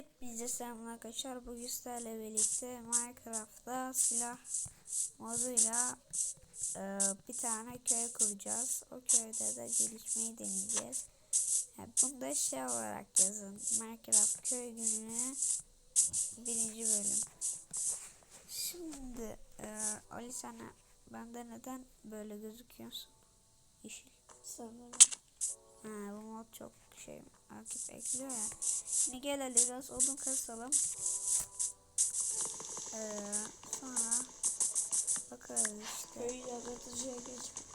Hepinize selamlar arkadaşlar. Bugün sizlerle birlikte Minecraft'ta silah moduyla e, bir tane köy kuracağız. O köyde de gelişmeyi deneyeceğiz. Yani bunu da şey olarak yazın. Minecraft köy günü birinci bölüm. Şimdi e, Ali sana bende neden böyle gözüküyorsun? Yeşil. Sanırım. Ha, bu mod çok şey akip ekliyor ya. Şimdi gel biraz odun kasalım. Ee, sonra bakarız işte. Köyü yaratıcıya geçmek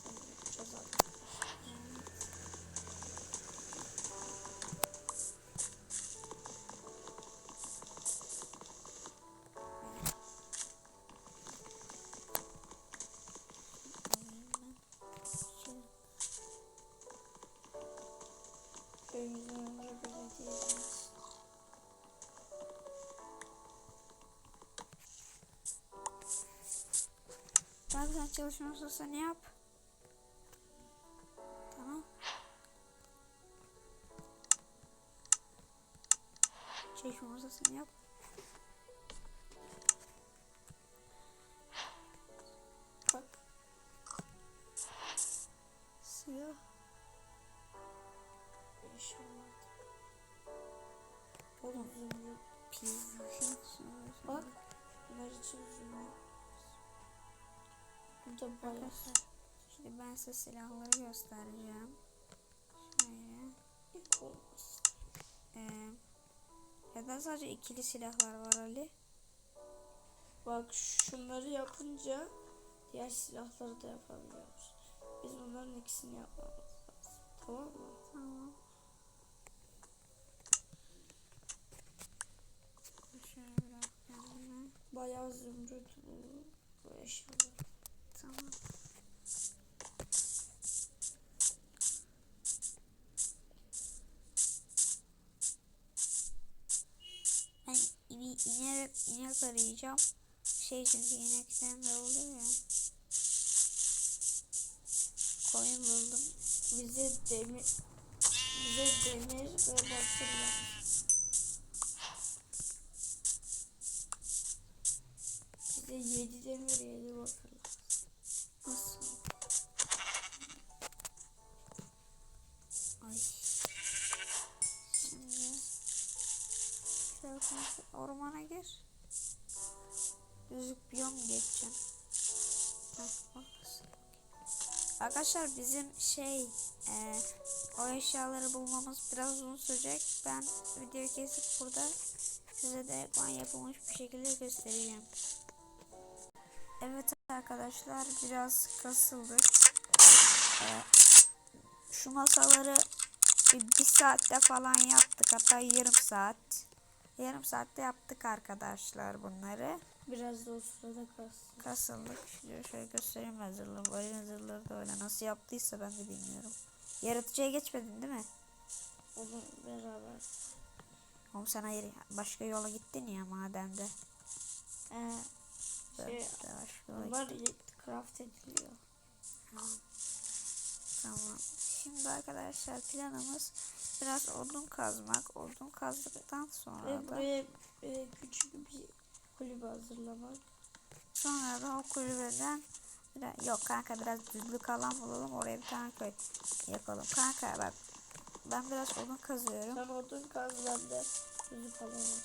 Bak sen çalışma masasını yap. Arkadaşlar şimdi ben size silahları göstereceğim. Şöyle. Ee, neden sadece ikili silahlar var Ali? Bak şunları yapınca diğer silahları da yapabiliyoruz. Biz bunların ikisini yapmamız lazım. Tamam mı? Tamam. Şöyle kendime. Bayağı zümrüt bu, bu eşyalar. Tamam. Ben bir inek, inek arayacağım. Şey çünkü inekten de oluyor ya. Koyun buldum. Bize demir bize demir ve bakır. Bize yedi demir yedi bakır konuşup ormana gir. Düzlük biyom geçeceğim. Arkadaşlar bizim şey e, o eşyaları bulmamız biraz uzun sürecek. Ben videoyu kesip burada size de ekran yapılmış bir şekilde göstereceğim. Evet arkadaşlar biraz kasıldık. Ee, şu masaları bir, bir saatte falan yaptık. Hatta yarım saat. Yarım saatte yaptık arkadaşlar bunları. Biraz da o sırada kalsın. Kasıldık. Şöyle, şöyle göstereyim zırhları. Böyle zırhları da öyle. Nasıl yaptıysa ben de bilmiyorum. Yaratıcıya geçmedin değil mi? Onu beraber. Oğlum sen hayır başka yola gittin ya madende. Ee, Dur, Şey, bunlar craft ediliyor. Tamam. Şimdi arkadaşlar planımız biraz odun kazmak. Odun kazdıktan sonra Ve da buraya e, küçük bir kulübe hazırlamak. sonra da o kulübeden biraz, yok kanka biraz düzlük alan bulalım oraya bir tane köy yapalım. Kanka bak ben biraz odun kazıyorum Sen odun kaz ben de falan var.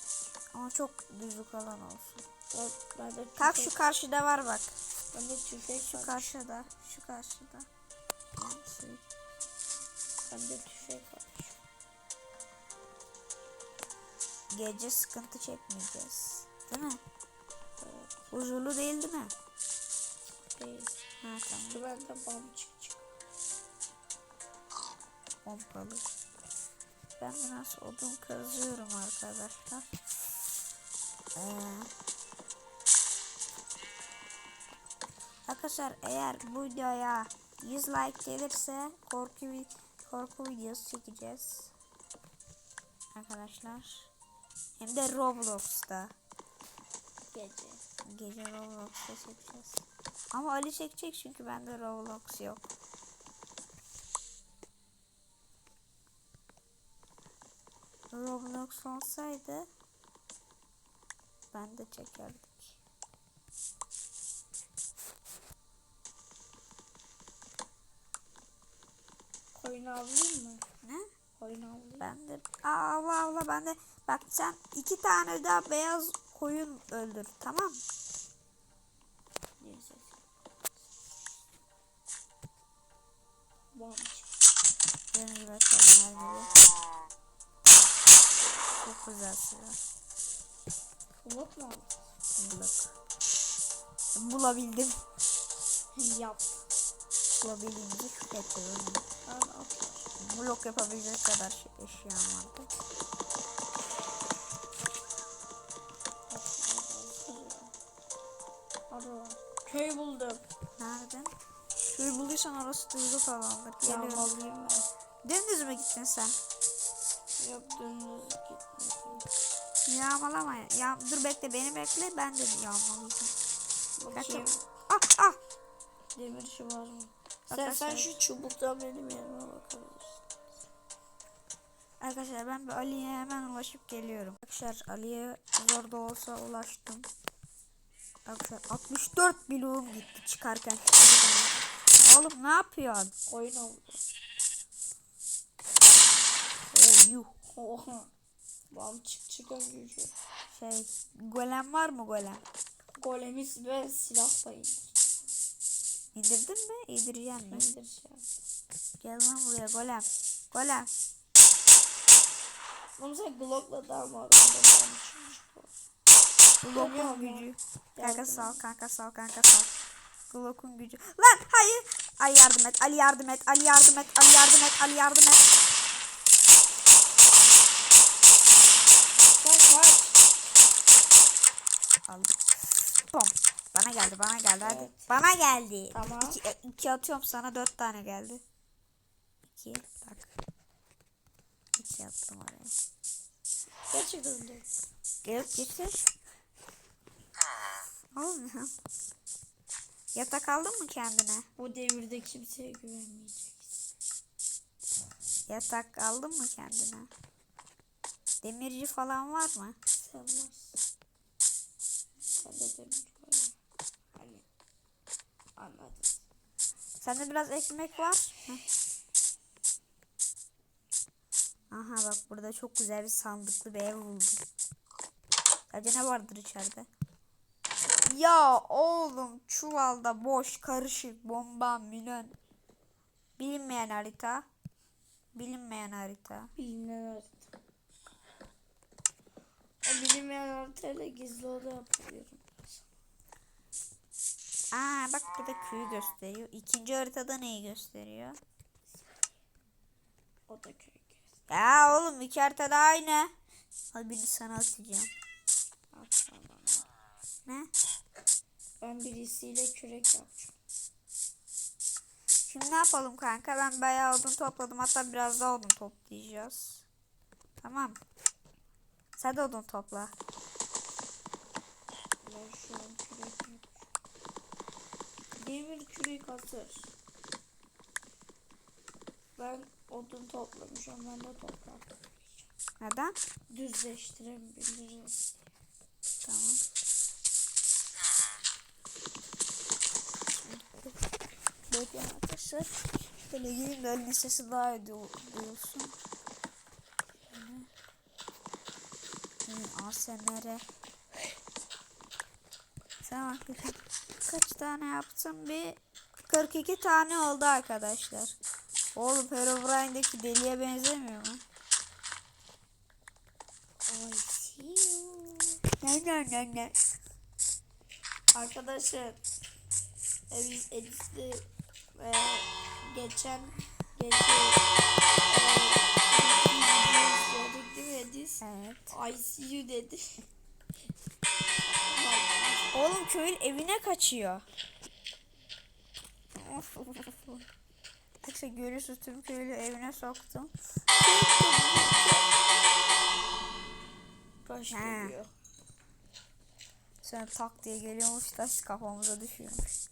ama çok düzlük alan olsun. Ben, ben de Kalk şu karşıda var bak. ben de Şu karşıda. Şu karşıda. Şu- Ben de tüfek var. Gece sıkıntı çekmeyeceğiz. Değil mi? Evet, Huzurlu değil değil mi? değil. Ha tamam. Dur ben de bam çık çık. pompalı. Ben biraz odun kazıyorum arkadaşlar. Ee, arkadaşlar eğer bu videoya 100 like gelirse korku korku videosu çekeceğiz. Arkadaşlar. Hem de Roblox'ta. Gece. Gece Roblox'ta çekeceğiz. Ama Ali çekecek çünkü bende Roblox yok. Roblox olsaydı ben de çekerdik. Koyun avlayayım mı? Ne? Koyun avlayayım. Ben de Aa, Allah Allah ben de bak sen iki tane daha beyaz koyun öldür tamam mı? Neyse. Bam. Benim gibi açalım mermiyi. Çok güzel. Umut mu aldın? Blok. Bulabildim. Yap. Bulabildiğimizi şükrettim. Blok yapabilecek kadar şey, eşyam vardı. Arı. Köy buldum. Nereden? Şöyle bulduysan orası duygu falandır. Geliyorum. Yağmalıyım ben. Dümdüz mü gittin sen? Yok dümdüz gitmedim. Yağmalama. Ya, dur bekle beni bekle ben de yağmalayacağım. Bakayım. Ah ah. Demir şu var mı? Sen, sen şu çubuktan benim yerime bakabilirsin. Arkadaşlar ben bir Ali'ye hemen ulaşıp geliyorum. Arkadaşlar Ali'ye zor da olsa ulaştım. Arkadaşlar 64 bloğum gitti çıkarken. Oğlum ne yapıyorsun? Koyun avladım. Oo yuh. Oha. Bam çık çıkan gücü. Şey golem var mı golem? Golemiz ve silahla indir. İndirdin mi? İndireceksin mi? İndireceğim. Gel lan buraya golem. Golem. Ama sen Glock'la daha mı arasında Glock'un gücü. Kanka sal, kanka sal, kanka sal. Glock'un gücü. Lan hayır. Ali yardım et, Ali yardım et, Ali yardım et, Ali yardım et, Ali yardım et. Kaç kaç. Aldık. Bom. Bana geldi, bana geldi hadi. Evet. Bana geldi. Tamam. İki, e, iki atıyorum sana dört tane geldi. İki, bak. İki attım oraya. Gerçekten de. Gelip getir. Ya. Yatak aldın mı kendine? Bu devirde kimseye güvenmeyeceksin. Yatak aldın mı kendine? Demirci falan var mı? Varsın. Sen de demir var ya. Hani. Anladın. Sende biraz ekmek var. Heh. Aha bak burada çok güzel bir sandıklı bir ev buldum. Acaba ne vardır içeride? Ya oğlum çuvalda boş karışık bomba milyon. Bilinmeyen harita. Bilinmeyen harita. Bilinen harita. O bilinmeyen haritayla gizli oda yapıyorum. Aa bak burada köyü gösteriyor. İkinci haritada neyi gösteriyor? O da köy göz. Ya oğlum iki haritada aynı. Hadi birini sana atacağım. Atma bana. Ne? Ben birisiyle kürek yapacağım. Şimdi ne yapalım kanka? Ben bayağı odun topladım. Hatta biraz daha odun toplayacağız. Tamam. Sen de odun topla. Ben şu an. Demir kürek hazır. Ben odun toplamışım. Ben de toprak. Neden? Düzleştirebiliriz. Tamam. Bekleyin arkadaşlar. Böyle de Ali'nin sesi daha iyi du- duyulsun. ASMR. Bak bakayım. Kaç tane yaptım? Bir 42 tane oldu arkadaşlar. Oğlum Herobrine'deki deliye benzemiyor mu? I see you. Ne ne ne ne. Arkadaşlar e, biz Edis'le e, geçen gece e, izliyorduk değil mi Edis? Evet. I see you dedi. Oğlum köyün evine kaçıyor. Arkadaşlar görüyorsunuz tüm köylü evine soktum. Kaç geliyor. Sonra tak diye geliyormuş taş kafamıza düşüyormuş.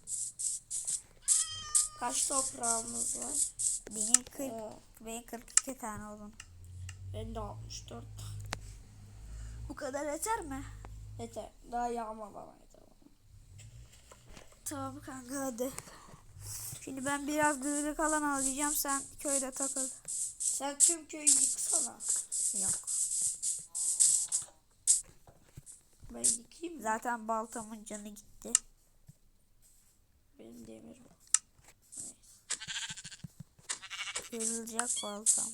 Kaç toprağımız var? Benim 40, Ee, benim 42 tane oğlum. ben de 64. Bu kadar yeter mi? Yeter. Daha yağmalamaydı. Tamam kanka hadi. Şimdi ben biraz düzlük alan alacağım sen köyde takıl. Sen tüm köyü yıksana. Yok. Ben yıkayayım mı? Zaten baltamın canı gitti. Benim demir. Kırılacak baltam.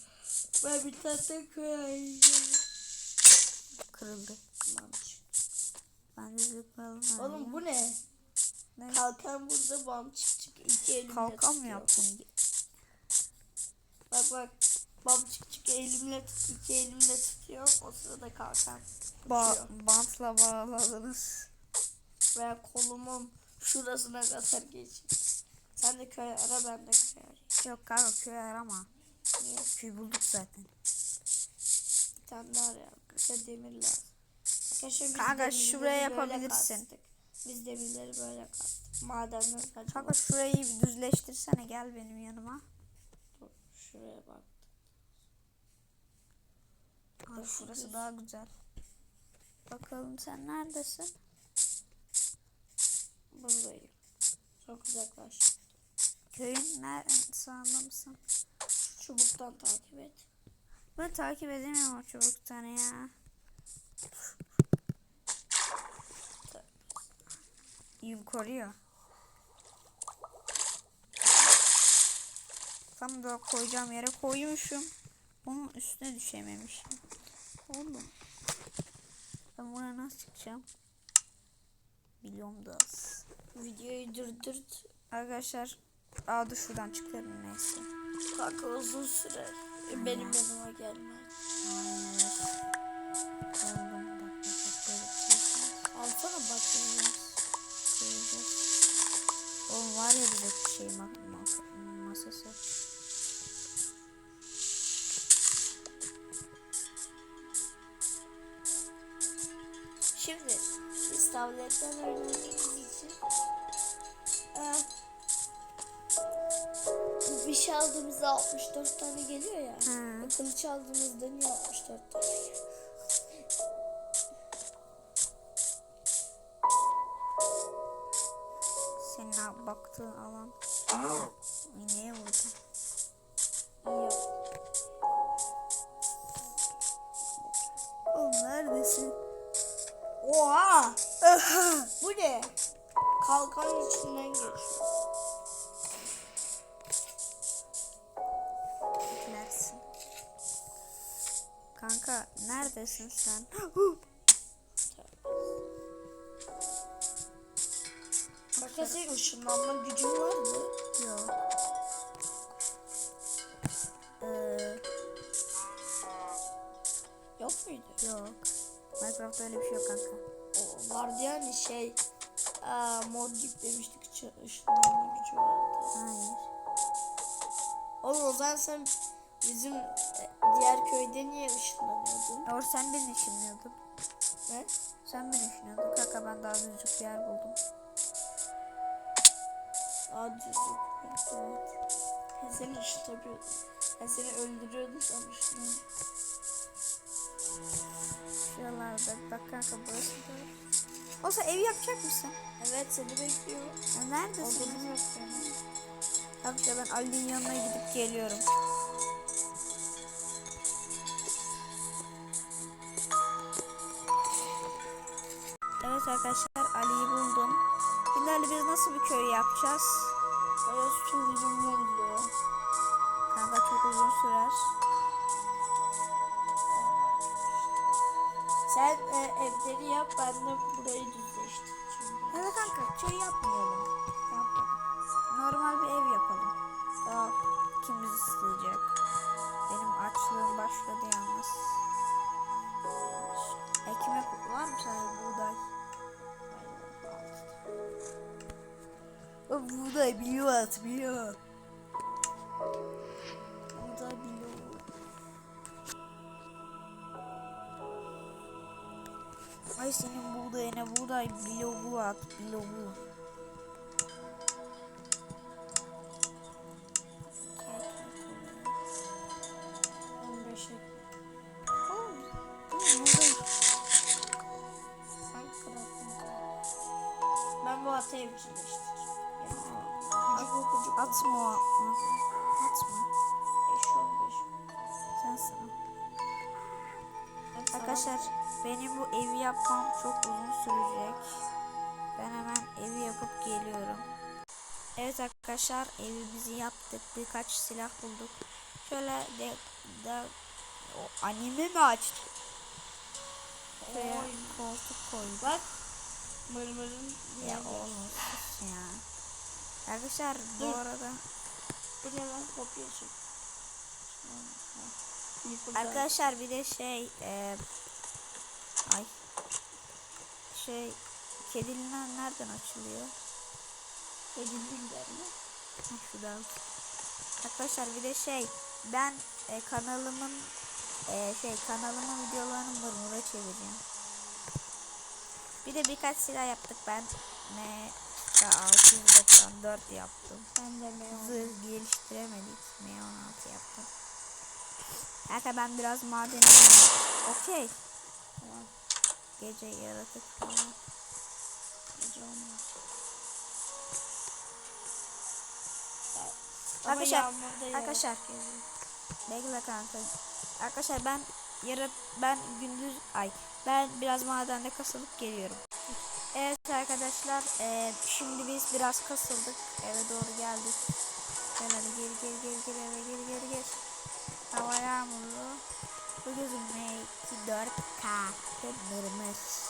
Ben bir tane köy ayıracağım. Kırıldı. Ben düzlük alan Oğlum bu ne? Ne? Kalkan burada bam çık çık iki elimle Kalkan mı tutuyor. yaptın? Bak bak. Bam çık çık elimle tut, iki elimle tutuyorum. O sırada kalkan Ba uçuyor. bantla bağladınız. Veya kolumun şurasına kadar geçiyor. Sen de köy ara ben de köy arayayım. Yok kanka köy arama. Niye? Köy bulduk zaten. Bir tane daha arayalım. Bize demir lazım. Arkadaşlar Kanka şuraya yapabilirsin. kastık. Biz demirleri böyle kastık. Madenden kaçmak. Kanka şurayı bir düzleştirsene gel benim yanıma. Dur, Şuraya bak. Dur, şurası daha güzel. Bakalım sen neredesin? Buradayım. Çok uzaklaş. Köyün nerede sağında mısın? Şu çubuktan takip et. Ben takip edemiyorum o çubuktan ya. Yum koruyor. Tam da koyacağım yere koymuşum. Onun üstüne düşememişim. Oğlum. Ben buraya nasıl çıkacağım? Biliyorum da az. Videoyu durdurt. Arkadaşlar. Aa dur şuradan çıkarım neyse. Kanka uzun sürer. Benim yanıma gelme. Hayır. Koyacağız. Alsana bak. Koyacağız. Oğlum var ya bize şey ma ma- masası. Şimdi biz tabletten oynadığımız için eee, bir şey aldığımızda 64 tane geliyor ya. Hı. Kılıç aldığımızda niye 64 tane geliyor? Baktığın alan. Vurdun? İyi. Oğlum neredesin? Oha! Bu ne? Kalkanın içinden geçiyor. Beklersin. Kanka neredesin sen? Senin ışınlanma gücün vardı. Yok. Ee, Yok muydu? yok. Minecraft'ta öyle bir şey yok kanka. O vardı yani şey aa, mod yüklemiştik ışı- ışınlanma gücü vardı. Hayır. Oğlum o zaman sen bizim e, diğer köyde niye ışınlanıyordun? Or sen beni ışınlıyordun. Ne? Sen beni ışınlıyordun. Kanka ben daha düzcük bir yer buldum. Düzlük. Evet. Ben seni ışınlamıyordum. Ben seni öldürüyordum ışınlanıyordun. Şuralarda bak kanka burası da. Olsa ev yapacak mısın? Evet seni bekliyorum. Ya neredesin? Odunum yok benim. Kanka ben Ali'nin yanına gidip geliyorum. Evet arkadaşlar Ali'yi buldum. Şimdi Ali biz nasıl bir köy yapacağız? Çok uzun oldu. Kanka çok uzun sürer. Sen e, evleri yap ben de burayı düzleştireceğim. O buğday biliyor atmıyor. Buğday biliyor. Ay senin buğdayına buğday bloğu at bloğu. Arkadaşlar evimizi yaptık. Birkaç silah bulduk. Şöyle de, de o anime mi açtı? Şuraya Oy. koltuk koyduk. Bak. Mırmırın Ya ya oğlum sus ya. Arkadaşlar bu Dur. arada Bu ne lan kopya çek. Arkadaşlar bir de şey e, ay şey kedililer nereden açılıyor? Edildiler mi? Şuradan. Arkadaşlar bir de şey ben e, kanalımın e, şey kanalımın videolarını mırmıra çevireceğim. Bir de birkaç silah yaptık ben. Ne 694 yaptım. Ben de meyon. Zırh geliştiremedik. M16 yaptım. Arkadaşlar ben biraz madenim Okey. Tamam. Gece yaratık falan. Gece olmaz. Arkadaşlar, arkadaşlar. Bekle kanka. Arkadaşlar ben yarın ben gündüz ay ben biraz madende kasılıp geliyorum. Evet arkadaşlar eee, şimdi biz biraz kasıldık eve doğru geldik. Gel hadi gel gel gel gel eve gel gel gel. Hava yağmurlu. Bu gözümle 4K kırmızı.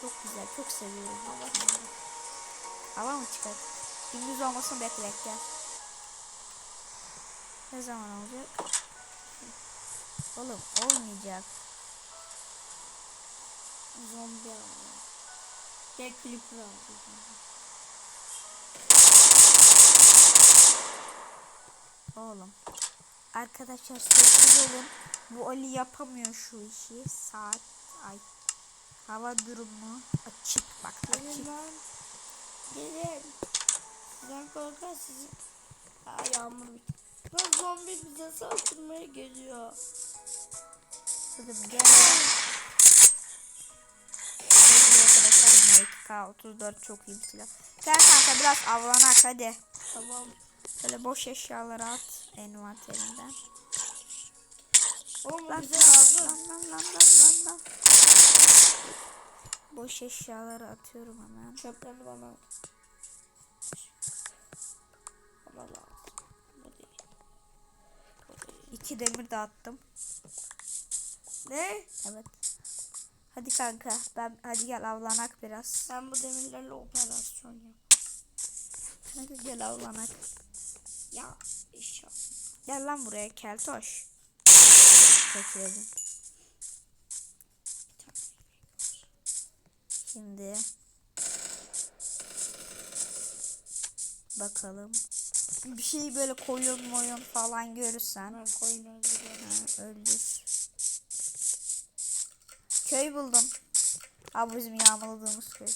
Çok güzel çok seviyorum. Hava mı çıkar? Gündüz olmasın beklek gel. Ne zaman olacak? Oğlum olmayacak. Zombi aldı. Gel creeper aldı. Oğlum. Arkadaşlar sessiz olun. Bu Ali yapamıyor şu işi. Saat ay. Hava durumu açık bak açık. Gelin. Gelin. Sizden korkar sizin. Aa yağmur bitti. Lan zombi bize saldırmaya geliyor. Kızım gel. Sevgili arkadaşlar MK 34 çok iyi bir silah. Gel kanka biraz avlanak hadi. Tamam. Böyle boş eşyaları at envanterinden. Oğlum Lan bize lazım. lan lan lan lan lan. Boş eşyaları atıyorum hemen. At. Bana İki demir de attım. Ne? Evet. Hadi kanka ben hadi gel avlanak biraz. Sen bu demirlerle operasyon yap. Hadi gel avlanak. Ya inşallah. Gel lan buraya keltoş. Çekiyorum. Şimdi bakalım. Bir şey böyle koyun moyun falan görürsen Ben koyun öldürüyorum. ha, öldür. Köy buldum. Abi bizim yağmaladığımız köy.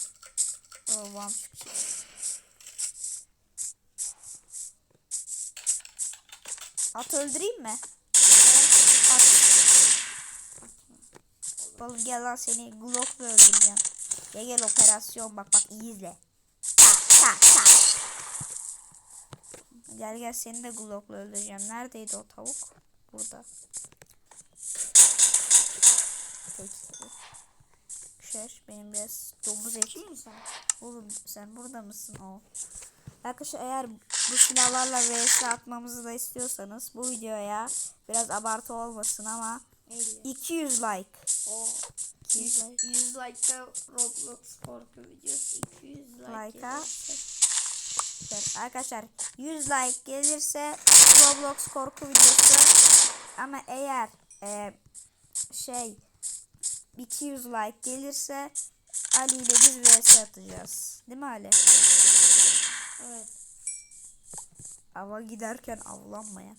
O bam çıkacak. At öldüreyim mi? At. Oğlum gel lan seni Glock'la öldüreceğim. Gel gel operasyon bak bak iyi izle. Tak tak tak. Gel gel seni de Glock'la öldüreceğim. Neredeydi o tavuk? Burada. Peki. Şer benim biraz domuz eti. Kim sen? Oğlum sen burada mısın o? Arkadaşlar eğer bu silahlarla vs atmamızı da istiyorsanız bu videoya biraz abartı olmasın ama 50. 200 like. O 200 like. 100 like'da Roblox korku videosu 200 like Like'a. Evet, Arkadaşlar 100 like gelirse Roblox korku videosu ama eğer e, şey 200 like gelirse Ali ile biz vs atacağız. Değil mi Ali? Evet. Ava giderken avlanmayak.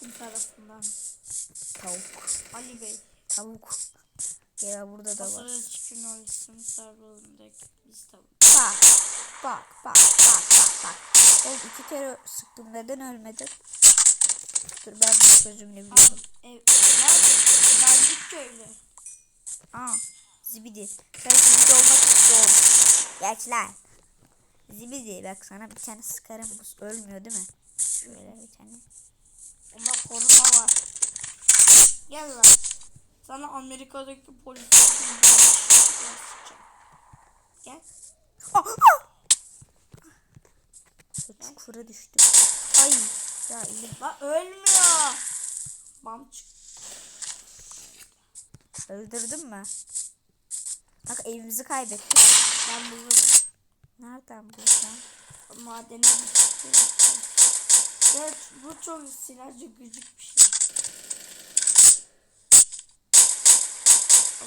Kim tarafından? Tavuk. Ali Bey. Tavuk. Gel burada da var. Çıkın. Bak. Bak bak bak bak bak. Oğlum iki kere sıktım neden ölmedin? Dur ben bu çözümünü biliyorum. Ev, lan ben köylü. Aa Zibidi. Sen zibidi olmak istiyorum. Geç lan. Zibidi bak sana bir tane sıkarım. Bu ölmüyor değil mi? Şöyle bir tane. Onda koruma var. Gel lan. Sana Amerika'daki polis Gel. Ah, ah! Çukura düştüm. Ay ya elim Lan ölmüyor. Bam çık. öldürdün mü? Bak evimizi kaybettik. Ben bulurum. Nereden bulacağım? Madene gittim. Evet bu çok sinirci gıcık bir şey.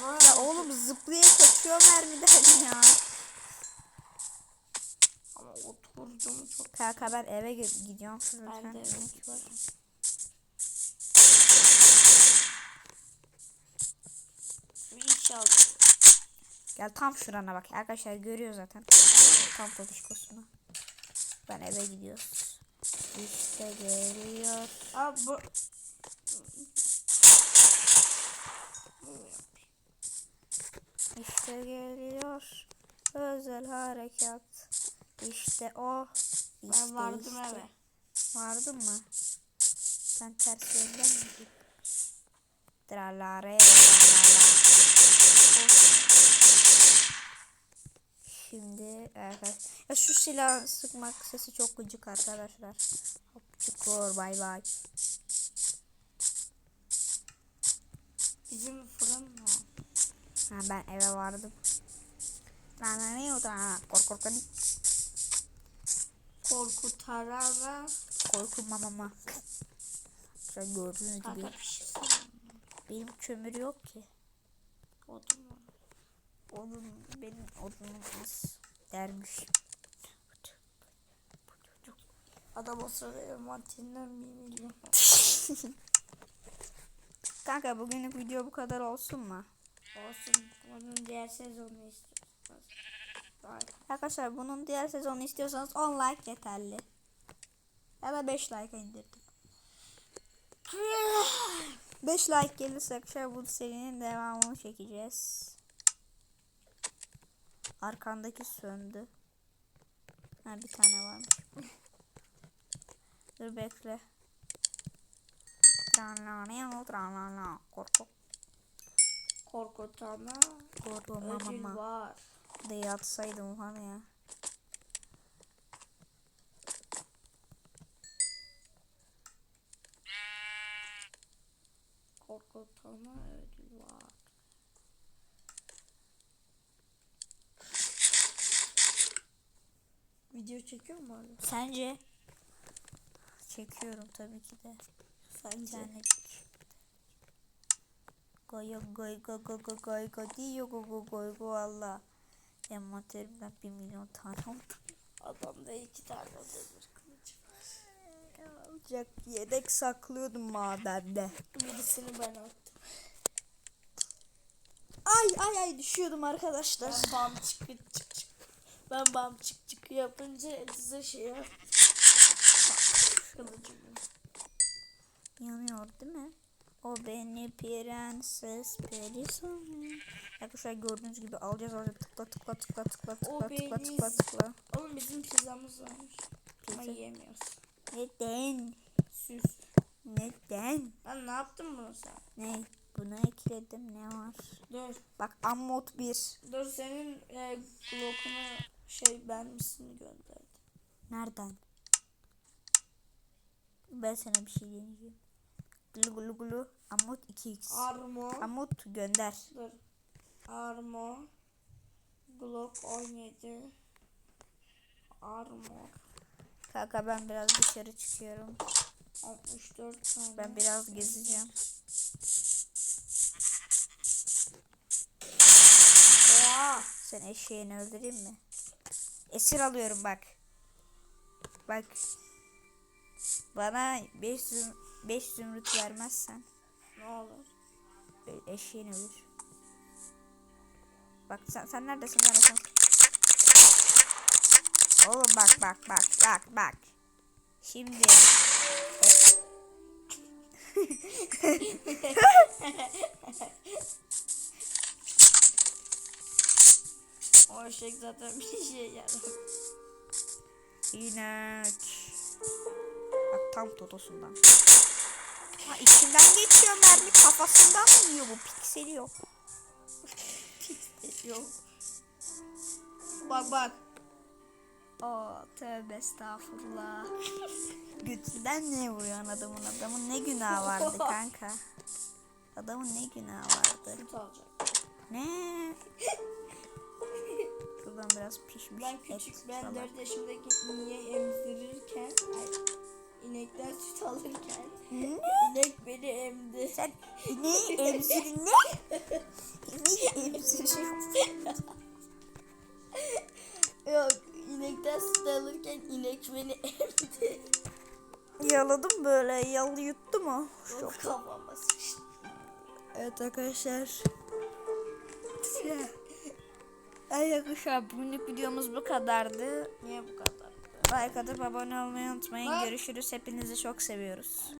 Ya oğlum zıplaya kaçıyor mermiden ya. ama oturdum çok. Kanka ben eve gi- gidiyorum. Ben de eve iş aldım. Gel tam şurana bak. Arkadaşlar görüyor zaten. Tam pozişkosunu. Ben eve gidiyoruz. İşte geliyor. Aa bu. İşte geliyor. Özel harekat. İşte o. İşte Ben vardım işte. eve. Vardın mı? Ben ters yönden mi gittim? Tralala. Şimdi evet. Ya şu silah sıkmak sesi çok gıcık arkadaşlar. Hop çukur bay bay. Bizim fırın var. Ha, ben eve vardım. Lan ne o da kork kork kork Korkutarara. korkma mama. Şöyle gördüğünüz gibi pişirsene. benim kömür yok ki. Odun var. Odun benim odunum az dermiş. Adam o sırada envanterinden bir milyon. Kanka bugünlük video bu kadar olsun mu? Olsun. Onun diğer sezonu istiyorsanız. Arkadaşlar bunun diğer sezonu istiyorsanız 10 like yeterli. Ya da 5 like indirdim. 5 like gelirse arkadaşlar bu serinin devamını çekeceğiz. Arkandaki söndü. Ha bir tane varmış. Dur bekle. Tranlaneo, tranlana. Kork kork. Korkutana Korkma ödül mama. var. De yatsaydım hani ya. Korkutana ödül var. Video çekiyor mu hala? Sence? Çekiyorum tabii ki de. Bir Sence? Goy goy goy goy goy goy goy diyor goy goy goy goy valla. Envanterimden bir milyon tane oldu. Adamda iki tane demir kılıcı var. Alacak yedek saklıyordum madende. Birisini ben attım. Ay ay ay düşüyordum arkadaşlar. Ben bam çık çık çık. Ben bam çık çık yapınca size şey yap. Kılıcımı. Yanıyor değil mi? O beni prenses perison. Arkadaşlar gördüğünüz gibi alacağız alacağız tıkla tıkla tıkla tıkla O tıkla tıkla beni- tıkla tıkla. Oğlum bizim pizzamız varmış. Ama Pizza. yiyemiyoruz. Neden? Süs. Neden? Lan ne yaptın bunu sen? Ne? Buna ekledim ne var? Dur. Bak Ammot 1. Dur senin e, Glock'unu şey beğenmişsin gönderdi. Nereden? Ben sana bir şey deneyeceğim. Glu glu glu. Ammot 2x. Armo. Ammot gönder. Dur. Armo. Glock 17. Armor. Kanka ben biraz dışarı çıkıyorum. 64 tane. Ben biraz gezeceğim. Oha. Sen eşeğini öldüreyim mi? Esir alıyorum bak. Bak. Bana 5 züm 5 zümrüt vermezsen Ne olur. eşeğin ölür. Bak sen, sen neredesin sen. Oğlum bak bak bak bak bak. Şimdi O eşek zaten bir şey yarar. İnek. Bak tam totosundan. Ha, içinden geçiyor mermi kafasından mı yiyor bu pikseli yok. Yok. Bak bak. Oo tövbe estağfurullah. Götünden ne vuruyorsun adamın adamın ne günahı vardı kanka. Adamın ne günahı vardı. Ne? Şuradan biraz pişmiş Ben küçük ben falan. 4 yaşımdaki ineği emzirirken inekten süt alırken Ne? inek beni emdi. Sen ineği emzir ne? İneği emziriyorsun. Yok inekten süt alırken inek beni emdi. Yaladım böyle yalı yuttu mu? Çok kafama sıçtı. Evet arkadaşlar. Evet arkadaşlar bugünlük videomuz bu kadardı. Niye bu kadar? Like atıp abone olmayı unutmayın. Görüşürüz. Hepinizi çok seviyoruz.